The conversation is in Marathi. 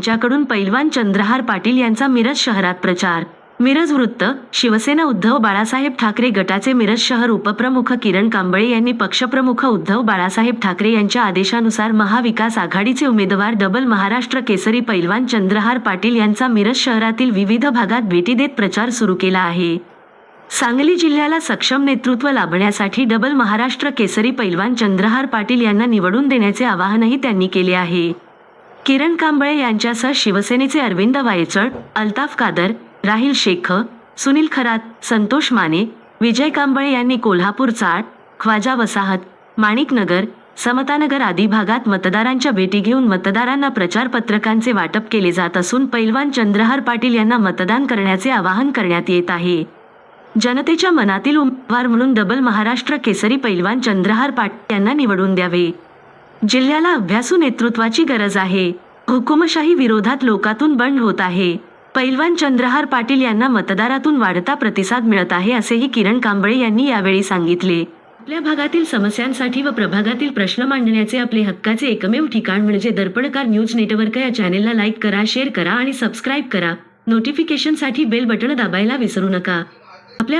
यांच्याकडून पैलवान चंद्रहार पाटील यांचा मिरज शहरात प्रचार. मिरज वृत्त शिवसेना उद्धव बाळासाहेब ठाकरे गटाचे मिरज शहर उपप्रमुख किरण कांबळे यांनी पक्षप्रमुख उद्धव बाळासाहेब ठाकरे यांच्या आदेशानुसार महाविकास आघाडीचे उमेदवार डबल महाराष्ट्र केसरी पैलवान चंद्रहार पाटील यांचा मिरज शहरातील विविध भागात भेटी देत प्रचार सुरू केला आहे. सांगली जिल्ह्याला सक्षम नेतृत्व लाभण्यासाठी डबल महाराष्ट्र केसरी पैलवान चंद्रहार पाटील यांना निवडून देण्याचे आवाहनही त्यांनी केले आहे. किरण कांबळे यांच्यासह शिवसेनेचे अरविंद वायचळ अल्ताफ कादर राहिल शेख सुनील खरात संतोष माने विजय कांबळे यांनी कोल्हापूर चाळ ख्वाजा वसाहत माणिकनगर समतानगर आदी भागात मतदारांच्या भेटी घेऊन मतदारांना प्रचार पत्रकांचे वाटप केले जात असून पैलवान चंद्रहार पाटील यांना मतदान करण्याचे आवाहन करण्यात येत आहे. जनतेच्या मनातील उमेदवार म्हणून डबल महाराष्ट्र केसरी पैलवान चंद्रहार पाटील यांना निवडून द्यावे. जिल्ह्याला अभ्यासू नेतृत्वाची गरज आहे. हुकुमशाही विरोधात लोकातून बंड होत आहे. पैलवान चंद्रहार पाटील यांना मतदारातून वाढता प्रतिसाद मिळत आहे असेही किरण कांबळे यांनी यावेळी सांगितले. आपल्या भागातील समस्यांसाठी व प्रभागातील प्रश्न मांडण्याचे आपले हक्काचे एकमेव ठिकाण म्हणजे दर्पणकार न्यूज नेटवर्क या चॅनेलला लाईक करा शेअर करा आणि सबस्क्राईब करा. नोटिफिकेशनसाठी बेल बटण दाबायला विसरू नका. आपल्या